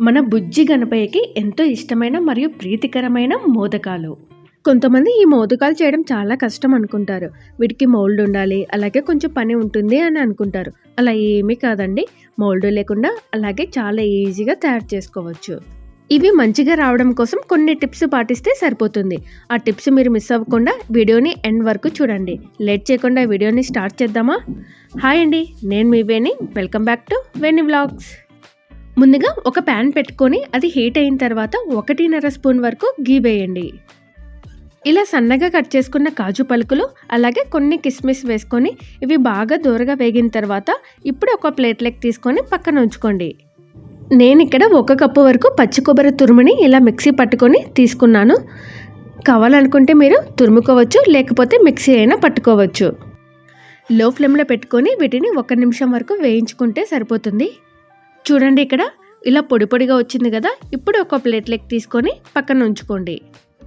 మన బుజ్జి గణపయ్యకి ఎంతో ఇష్టమైన మరియు ప్రీతికరమైన మోదకాలు. కొంతమంది ఈ మోదకాలు చేయడం చాలా కష్టం అనుకుంటారు. వీటికి మౌల్డ్ ఉండాలి అలాగే కొంచెం పని ఉంటుంది అని అనుకుంటారు. అలా ఏమీ కాదండి. మౌల్డ్ లేకుండా అలాగే చాలా ఈజీగా తయారు చేసుకోవచ్చు. ఇవి మంచిగా రావడం కోసం కొన్ని టిప్స్ పాటిస్తే సరిపోతుంది. ఆ టిప్స్ మీరు మిస్ అవ్వకుండా వీడియోని ఎండ్ వరకు చూడండి. లేట్ చేయకుండా వీడియోని స్టార్ట్ చేద్దామా? హాయ్ అండి. నేను మీ Veni. Welcome back to Veni vlogs. ముందుగా ఒక ప్యాన్ పెట్టుకొని అది హీట్ అయిన తర్వాత ఒకటిన్నర స్పూన్ వరకు గీ వేయండి. ఇలా సన్నగా కట్ చేసుకున్న కాజు పలుకులు అలాగే కొన్ని కిస్మిస్ వేసుకొని ఇవి బాగా దూరగా వేగిన తర్వాత ఇప్పుడు ఒక ప్లేట్లోకి తీసుకొని పక్కన ఉంచుకోండి. నేను ఇక్కడ ఒక కప్పు వరకు పచ్చి కొబ్బరి తురుముని ఇలా మిక్సీ పట్టుకొని తీసుకున్నాను. కావాలనుకుంటే మీరు తురుముకోవచ్చు లేకపోతే మిక్సీ అయినా పట్టుకోవచ్చు. లో ఫ్లేమ్లో పెట్టుకొని వీటిని ఒక నిమిషం వరకు వేయించుకుంటే సరిపోతుంది. చూడండి ఇక్కడ ఇలా పొడి పొడిగా వచ్చింది కదా ఇప్పుడు ఒక ప్లేట్లోకి తీసుకొని పక్కన ఉంచుకోండి.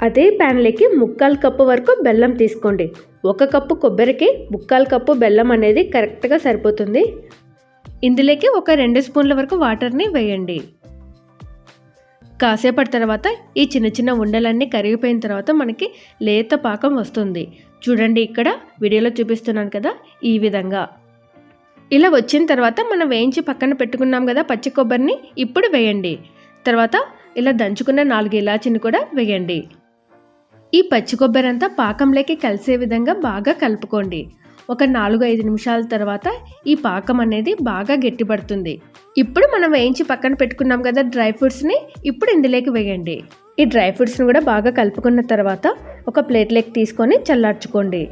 అదే ప్యాన్లోకి ముక్కాలు కప్పు వరకు బెల్లం తీసుకోండి. ఒక కప్పు కొబ్బరికి ముక్కాలు కప్పు బెల్లం అనేది కరెక్ట్గా సరిపోతుంది. ఇందులోకి ఒక రెండు స్పూన్ల వరకు వాటర్ని వేయండి. కాసేపటి తర్వాత ఈ చిన్న చిన్న ఉండలన్నీ కరిగిపోయిన తర్వాత మనకి లేత పాకం వస్తుంది. చూడండి ఇక్కడ వీడియోలో చూపిస్తున్నాను కదా ఈ విధంగా. ఇలా వచ్చిన తర్వాత మనం వేయించి పక్కన పెట్టుకున్నాం కదా పచ్చి కొబ్బరిని ఇప్పుడు వేయండి. తర్వాత ఇలా దంచుకున్న నాలుగు ఇలాచిని కూడా వేయండి. ఈ పచ్చి కొబ్బరి అంతా పాకంలోకి కలిసే విధంగా బాగా కలుపుకోండి. ఒక నాలుగు ఐదు నిమిషాల తర్వాత ఈ పాకం అనేది బాగా గట్టిపడుతుంది. ఇప్పుడు మనం వేయించి పక్కన పెట్టుకున్నాం కదా డ్రై ఫ్రూట్స్ని ఇప్పుడు ఇందులోకి వేయండి. ఈ డ్రై ఫ్రూట్స్ని కూడా బాగా కలుపుకున్న తర్వాత ఒక ప్లేట్లోకి తీసుకొని చల్లార్చుకోండి.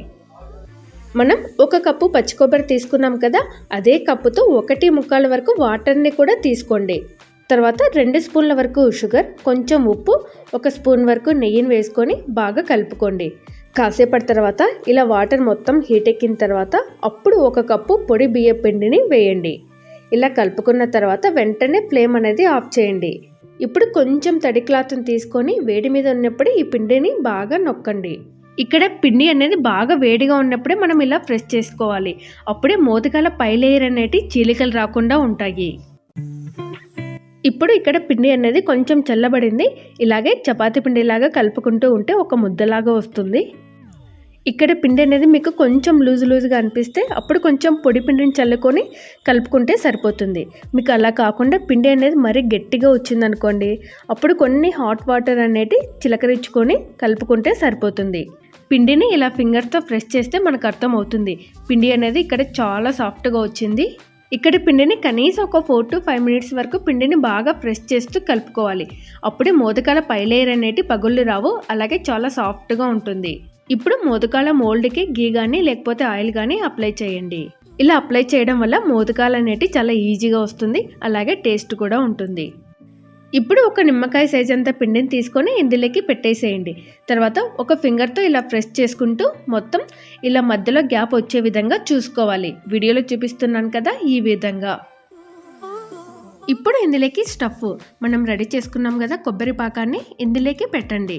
మనం ఒక కప్పు పచ్చి కొబ్బరి తీసుకున్నాం కదా అదే కప్పుతో ఒకటి ముక్కాల వరకు వాటర్ని కూడా తీసుకోండి. తర్వాత రెండు స్పూన్ల వరకు షుగర్ కొంచెం ఉప్పు ఒక స్పూన్ వరకు నెయ్యిని వేసుకొని బాగా కలుపుకోండి. కాసేపటి తర్వాత ఇలా వాటర్ మొత్తం హీట్ ఎక్కిన తర్వాత అప్పుడు ఒక కప్పు పొడి బియ్య పిండిని వేయండి. ఇలా కలుపుకున్న తర్వాత వెంటనే ఫ్లేమ్ అనేది ఆఫ్ చేయండి. ఇప్పుడు కొంచెం తడి క్లాత్ని తీసుకొని వేడి మీద ఉన్నప్పుడు ఈ పిండిని బాగా నొక్కండి. ఇక్కడ పిండి అనేది బాగా వేడిగా ఉన్నప్పుడే మనం ఇలా ప్రెస్ చేసుకోవాలి. అప్పుడే మోదకాల పై లేయర్ అనేటి చీలికలు రాకుండా ఉంటాయి. ఇప్పుడు ఇక్కడ పిండి అనేది కొంచెం చల్లబడింది. ఇలాగే చపాతీ పిండిలాగా కలుపుకుంటూ ఉంటే ఒక ముద్దలాగా వస్తుంది. ఇక్కడ పిండి అనేది మీకు కొంచెం లూజ్ లూజ్గా అనిపిస్తే అప్పుడు కొంచెం పొడి పిండిని చల్లుకొని కలుపుకుంటే సరిపోతుంది. మీకు అలా కాకుండా పిండి అనేది మరీ గట్టిగా వచ్చిందనుకోండి అప్పుడు కొన్ని హాట్ వాటర్ అనేది చిలకరించుకొని కలుపుకుంటే సరిపోతుంది. పిండిని ఇలా ఫింగర్తో ప్రెస్ చేస్తే మనకు అర్థమవుతుంది. పిండి అనేది ఇక్కడ చాలా సాఫ్ట్గా వచ్చింది. ఇక్కడ పిండిని కనీసం ఒక ఫోర్ టు ఫైవ్ మినిట్స్ వరకు పిండిని బాగా ప్రెస్ చేస్తూ కలుపుకోవాలి. అప్పుడే మోదకాల పైలేయర్ అనేటి పగుళ్ళు రావు అలాగే చాలా సాఫ్ట్గా ఉంటుంది. ఇప్పుడు మోదకాల మోల్డ్కి గీ కానీ లేకపోతే ఆయిల్ కానీ అప్లై చేయండి. ఇలా అప్లై చేయడం వల్ల మోదకాలు అనేటి చాలా ఈజీగా వస్తుంది అలాగే టేస్ట్ కూడా ఉంటుంది. ఇప్పుడు ఒక నిమ్మకాయ సైజ్ అంత పిండిని తీసుకొని ఇందులోకి పెట్టేసేయండి. తర్వాత ఒక ఫింగర్తో ఇలా ప్రెస్ చేసుకుంటూ మొత్తం ఇలా మధ్యలో గ్యాప్ వచ్చే విధంగా చూసుకోవాలి. వీడియోలో చూపిస్తున్నాను కదా ఈ విధంగా. ఇప్పుడు ఇందులోకి స్టఫ్ మనం రెడీ చేసుకున్నాం కదా కొబ్బరి పాకాన్ని ఇందులోకి పెట్టండి.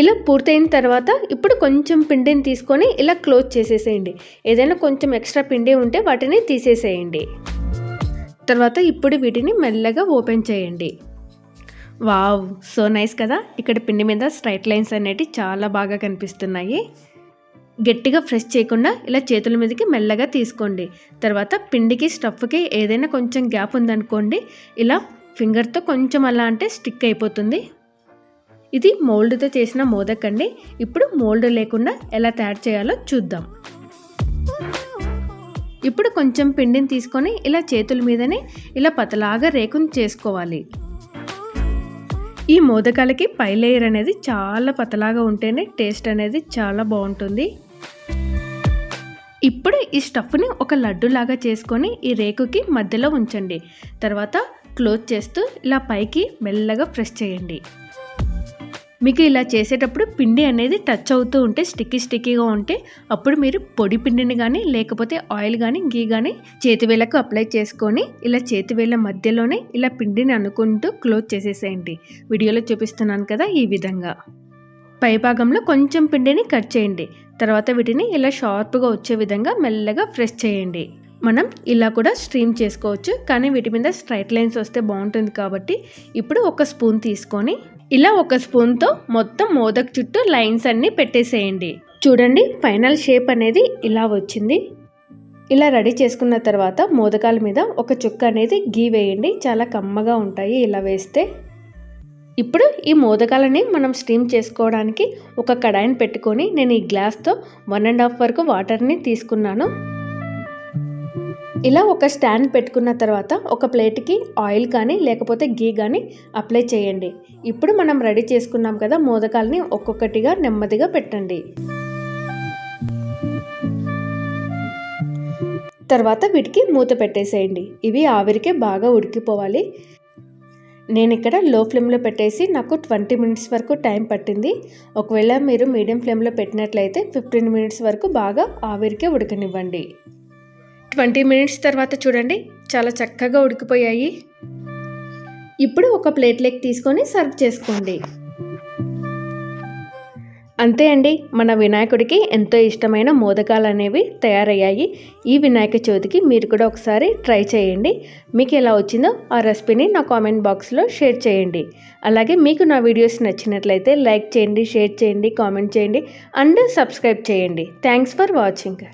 ఇలా పూర్తయిన తర్వాత ఇప్పుడు కొంచెం పిండిని తీసుకొని ఇలా క్లోజ్ చేసేసేయండి. ఏదైనా కొంచెం ఎక్స్ట్రా పిండి ఉంటే వాటిని తీసేసేయండి. తర్వాత ఇప్పుడు వీటిని మెల్లగా ఓపెన్ చేయండి. వావ్ సో నైస్ కదా. ఇక్కడ పిండి మీద స్ట్రైట్ లైన్స్ అనేవి చాలా బాగా కనిపిస్తున్నాయి. గట్టిగా ఫ్రెష్ చేయకుండా ఇలా చేతుల మీదకి మెల్లగా తీసుకోండి. తర్వాత పిండికి స్టఫ్కి ఏదైనా కొంచెం గ్యాప్ ఉందనుకోండి ఇలా ఫింగర్తో కొంచెం అలా అంటే స్టిక్ అయిపోతుంది. ఇది మోల్డ్తో చేసిన మోదక్ అండి ఇప్పుడు మోల్డ్ లేకుండా ఎలా తయారు చేయాలో చూద్దాం. ఇప్పుడు కొంచెం పిండిని తీసుకొని ఇలా చేతుల మీదనే ఇలా పతలాగా రేకుని చేసుకోవాలి. ఈ మోదకాలకి పై లేయర్ అనేది చాలా పతలాగా ఉంటేనే టేస్ట్ అనేది చాలా బాగుంటుంది. ఇప్పుడు ఈ స్టఫ్ని ఒక లడ్డులాగా చేసుకొని ఈ రేకుకి మధ్యలో ఉంచండి. తర్వాత క్లోజ్ చేస్తూ ఇలా పైకి మెల్లగా ప్రెస్ చేయండి. మీకు ఇలా చేసేటప్పుడు పిండి అనేది టచ్ అవుతూ ఉంటే స్టిక్కీ స్టిక్కీగా ఉంటే అప్పుడు మీరు పొడి పిండిని కానీ లేకపోతే ఆయిల్ కానీ గీ కానీ చేతివేళ్ళకు అప్లై చేసుకొని ఇలా చేతివేళ్ళ మధ్యలోనే ఇలా పిండిని అనుకుంటూ క్లోజ్ చేసేసేయండి. వీడియోలో చూపిస్తున్నాను కదా ఈ విధంగా. పై భాగంలో కొంచెం పిండిని కట్ చేయండి. తర్వాత వీటిని ఇలా షార్ప్గా వచ్చే విధంగా మెల్లగా ఫ్రెష్ చేయండి. మనం ఇలా కూడా స్ట్రీమ్ చేసుకోవచ్చు. కానీ వీటి మీద స్ట్రైట్ లైన్స్ వస్తే బాగుంటుంది కాబట్టి ఇప్పుడు ఒక స్పూన్ తీసుకొని ఇలా ఒక స్పూన్తో మొత్తం మోదక్ చుట్టూ లైన్స్ అన్నీ పెట్టేసేయండి. చూడండి ఫైనల్ షేప్ అనేది ఇలా వచ్చింది. ఇలా రెడీ చేసుకున్న తర్వాత మోదకాల మీద ఒక చుక్క అనేది గీ వేయండి. చాలా కమ్మగా ఉంటాయి ఇలా వేస్తే. ఇప్పుడు ఈ మోదకాలని మనం స్టీమ్ చేసుకోవడానికి ఒక కడాయిని పెట్టుకొని నేను ఈ గ్లాస్తో వన్ అండ్ హాఫ్ వరకు వాటర్ని తీసుకున్నాను. ఇలా ఒక స్టాండ్ పెట్టుకున్న తర్వాత ఒక ప్లేట్కి ఆయిల్ కానీ లేకపోతే గీ కానీ అప్లై చేయండి. ఇప్పుడు మనం రెడీ చేసుకున్నాం కదా మోదకాలని ఒక్కొక్కటిగా నెమ్మదిగా పెట్టండి. తర్వాత వీటికి మూత పెట్టేసేయండి. ఇవి ఆవిరికే బాగా ఉడికిపోవాలి. నేను ఇక్కడ లో ఫ్లేమ్లో పెట్టేసి నాకు ట్వంటీ మినిట్స్ వరకు టైం పట్టింది. ఒకవేళ మీరు మీడియం ఫ్లేమ్లో పెట్టినట్లయితే ఫిఫ్టీన్ మినిట్స్ వరకు బాగా ఆవిరికే ఉడకనివ్వండి. ట్వంటీ మినిట్స్ తర్వాత చూడండి. చాలా చక్కగా ఉడికిపోయాయి. ఇప్పుడు ఒక ప్లేట్లోకి తీసుకొని సర్వ్ చేసుకోండి. అంతే అండి. మన వినాయకుడికి ఎంతో ఇష్టమైన మోదకాలు అనేవి తయారయ్యాయి. ఈ వినాయక చవితికి మీరు కూడా ఒకసారి ట్రై చేయండి. మీకు ఎలా వచ్చిందో ఆ రెసిపీని నా కామెంట్ బాక్స్లో షేర్ చేయండి. అలాగే మీకు నా వీడియోస్ నచ్చినట్లయితే లైక్ చేయండి షేర్ చేయండి కామెంట్ చేయండి అండ్ సబ్స్క్రైబ్ చేయండి. Thanks for watching.